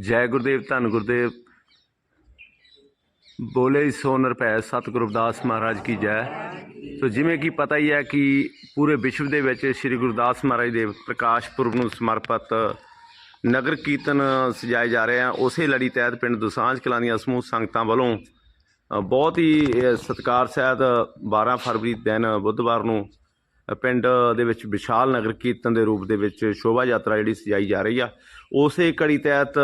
ਜੈ ਗੁਰਦੇਵ, ਧੰਨ ਗੁਰਦੇਵ। ਬੋਲੇ ਸੋ ਨਿਰਭੈ ਸਤਿਗੁਰੂ ਰਵਿਦਾਸ ਮਹਾਰਾਜ ਕੀ ਜੈ। ਸੋ ਜਿਵੇਂ ਕਿ ਪਤਾ ਹੀ ਹੈ ਕਿ ਪੂਰੇ ਵਿਸ਼ਵ ਦੇ ਵਿੱਚ ਸ੍ਰੀ ਗੁਰਦਾਸ ਮਹਾਰਾਜ ਦੇ ਪ੍ਰਕਾਸ਼ ਪੁਰਬ ਨੂੰ ਸਮਰਪਿਤ ਨਗਰ ਕੀਰਤਨ ਸਜਾਏ ਜਾ ਰਹੇ ਆ। ਉਸੇ ਲੜੀ ਤਹਿਤ ਪਿੰਡ ਦੁਸਾਂਝ ਕਲਾਂ ਦੀਆਂ ਸਮੂਹ ਸੰਗਤਾਂ ਵੱਲੋਂ ਬਹੁਤ ਹੀ ਸਤਿਕਾਰ ਸਹਿਤ 12 ਫਰਵਰੀ ਦਿਨ ਬੁੱਧਵਾਰ ਨੂੰ ਪਿੰਡ ਦੇ ਵਿੱਚ ਵਿਸ਼ਾਲ ਨਗਰ ਕੀਰਤਨ ਦੇ ਰੂਪ ਦੇ ਵਿੱਚ ਸ਼ੋਭਾ ਯਾਤਰਾ ਜਿਹੜੀ ਸਜਾਈ ਜਾ ਰਹੀ ਆ। ਉਸੇ ਕੜੀ ਤਹਿਤ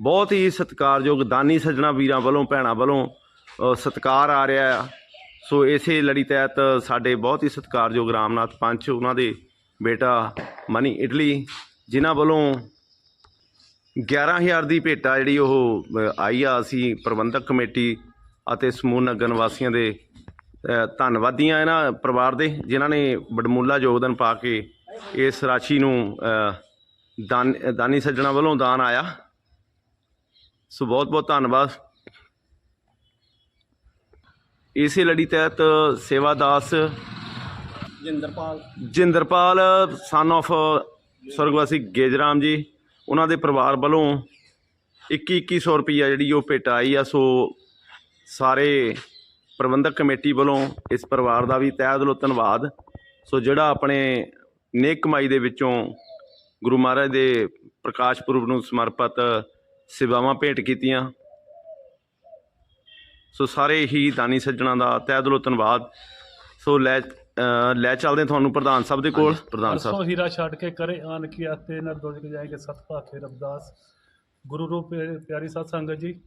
ਬਹੁਤ ਹੀ ਸਤਿਕਾਰਯੋਗ ਦਾਨੀ ਸੱਜਣਾ ਵੀਰਾਂ ਵੱਲੋਂ, ਭੈਣਾਂ ਵੱਲੋਂ ਸਤਿਕਾਰ ਆ ਰਿਹਾ ਆ। ਸੋ ਇਸੇ ਲੜੀ ਤਹਿਤ ਸਾਡੇ ਬਹੁਤ ਹੀ ਸਤਿਕਾਰਯੋਗ ਰਾਮਨਾਥ ਪੰਚ ਉਹਨਾਂ ਦੇ ਬੇਟਾ ਮਨੀ ਇਟਲੀ, ਜਿਨ੍ਹਾਂ ਵੱਲੋਂ 11000 ਦੀ ਭੇਟਾ ਜਿਹੜੀ ਉਹ ਆਈ ਆ ਅਸੀਂ ਪ੍ਰਬੰਧਕ ਕਮੇਟੀ ਅਤੇ ਸਮੂਹ ਨਗਰ ਨਿਵਾਸੀਆਂ ਦੇ ਅ, ਧੰਨਵਾਦੀ ਆ ਇਹਨਾਂ ਪਰਿਵਾਰ ਦੇ ਜਿਨ੍ਹਾਂ ਨੇ ਬੜਮੂਲਾ ਯੋਗਦਾਨ ਪਾ ਕੇ ਇਸ ਰਾਸ਼ੀ ਨੂੰ ਦਾਨ ਦਾਨੀ ਸੱਜਣਾ ਵੱਲੋਂ ਦਾਨ ਆਇਆ। ਸੋ ਬਹੁਤ ਬਹੁਤ ਧੰਨਵਾਦ। ਇਸੇ ਲੜੀ ਤਹਿਤ ਸੇਵਾਦਾਸ ਜਿੰਦਰਪਾਲ। ਜਿੰਦਰਪਾਲ ਸਨ of ਸਰਗਵਾਸੀ ਗੇਜਰਾਮ ਜੀ ਉਹਨਾਂ ਦੇ ਪਰਿਵਾਰ ਵੱਲੋਂ 21 2100 ਰੁਪਈਆ ਜਿਹੜੀ ਉਹ ਭੇਟ ਆਈ ਆ ਸੋ ਸਾਰੇ ਪ੍ਰਬੰਧਕ ਕਮੇਟੀ ਵੱਲੋਂ ਇਸ ਪਰਿਵਾਰ ਦਾ ਵੀ ਤਹਿ ਦਿਲੋਂ ਧੰਨਵਾਦ। ਸੋ ਜਿਹੜਾ ਆਪਣੇ ਨੇਕ ਕਮਾਈ ਦੇ ਵਿੱਚੋਂ ਗੁਰੂ ਮਹਾਰਾਜ ਦੇ ਪ੍ਰਕਾਸ਼ ਪੁਰਬ ਨੂੰ ਸਮਰਪਿਤ ਸੇਵਾਵਾਂ ਭੇਟ ਕੀਤੀਆਂ। ਸੋ ਸਾਰੇ ਹੀ ਦਾਨੀ ਸੱਜਣਾ ਦਾ ਤਹਿ ਦਿਲੋਂ ਧੰਨਵਾਦ। ਸੋ ਲੈ ਲੈ ਚੱਲਦੇ ਤੁਹਾਨੂੰ ਪ੍ਰਧਾਨ ਸਾਹਿਬ ਦੇ ਕੋਲ। ਪ੍ਰਧਾਨ ਸਾਹਿਬ। ਪਰਸੋਂ ਹੀਰਾ ਛੱਡ ਕੇ ਕਰੇ ਆਨ ਕੀ ਆਤੇ ਨਰ ਦੁਰਗ ਜਾਏਗੇ ਸਤ ਭਾਖੇ ਰਬਦਾਸ ਗੁਰੂ ਰੂਪ ਪਿਆ- ਪਿਆਰੀ ਸਾਧ ਸੰਗਤ ਜੀ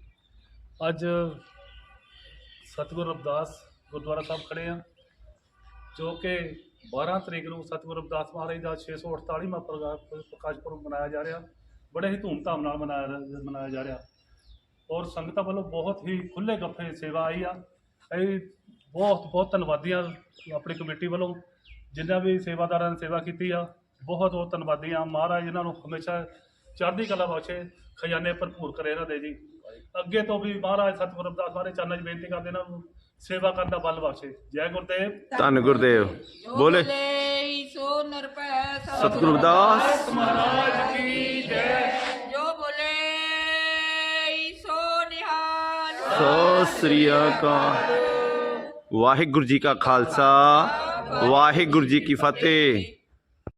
ਅੱਜ ਸਤਿਗੁਰ ਰਬਦਾਸ ਗੁਰਦੁਆਰਾ ਸਾਹਿਬ ਖੜੇ ਆ, ਜੋ ਕਿ 12 ਤਰੀਕ ਨੂੰ ਸਤਿਗੁਰ ਰਬਦਾਸ ਮਹਾਰਾਜ ਦਾ 648ਵਾਂ ਪ੍ਰਗਾ- ਪ੍ਰਕਾਸ਼ ਪੁਰਬ ਮਨਾਇਆ ਜਾ ਰਿਹਾ, ਬੜੇ ਹੀ ਧੂਮਧਾਮ ਨਾਲ ਮਨਾਇਆ ਮਨਾਇਆ ਜਾ ਰਿਹਾ। ਔਰ ਸੰਗਤਾਂ ਵੱਲੋਂ ਬਹੁਤ ਹੀ ਖੁੱਲੇ ਗੱਫੇ ਸੇਵਾ ਆਈ ਆ। ਅਸੀਂ ਬਹੁਤ ਬਹੁਤ ਧੰਨਵਾਦੀ ਆ ਆਪਣੀ ਕਮੇਟੀ ਵੱਲੋਂ, ਜਿਨ੍ਹਾਂ ਵੀ ਸੇਵਾਦਾਰਾਂ ਨੇ ਸੇਵਾ ਕੀਤੀ ਆ ਬਹੁਤ ਬਹੁਤ ਧੰਨਵਾਦੀ ਆ। ਮਹਾਰਾਜ ਇਹਨਾਂ ਨੂੰ ਹਮੇਸ਼ਾ ਚੜ੍ਹਦੀ ਕਲਾ ਬਖਸ਼ੇ ਖਜ਼ਾਨੇ ਭਰਪੂਰ ਕਰੇ ਇਹਨਾਂ ਦੇ ਜੀ। ਅੱਗੇ ਤੋਂ ਵੀ ਮਹਾਰਾਜ ਸਤਿਗੁਰੂ ਰਬਦਾਸ ਸਾਰੇ ਚਰਨਾਂ 'ਚ ਬੇਨਤੀ ਕਰਦੇ ਇਹਨਾਂ ਨੂੰ ਸੇਵਾ ਕਰਨ ਦਾ ਬਲ ਬਖਸ਼ੇ। ਜੈ ਗੁਰਦੇਵ। ਧੰਨ ਗੁਰਦੇਵ। ਬੋਲੇ। ਸੋ ਨਿਰਭੈ ਸਤਿਗੁਰੂ ਰਵਿਦਾਸ ਮਹਾਰਾਜ ਕੀ ਜੈ। ਜੋ ਬੋਲੇ ਸੋ ਨਿਹਾਲ ਸੋ ਸ੍ਰੀ ਅਕਾਲ। ਵਾਹਿਗੁਰੂ ਜੀ ਕਾ ਖਾਲਸਾ ਵਾਹਿਗੁਰੂ ਜੀ ਕੀ ਫਤਿਹ।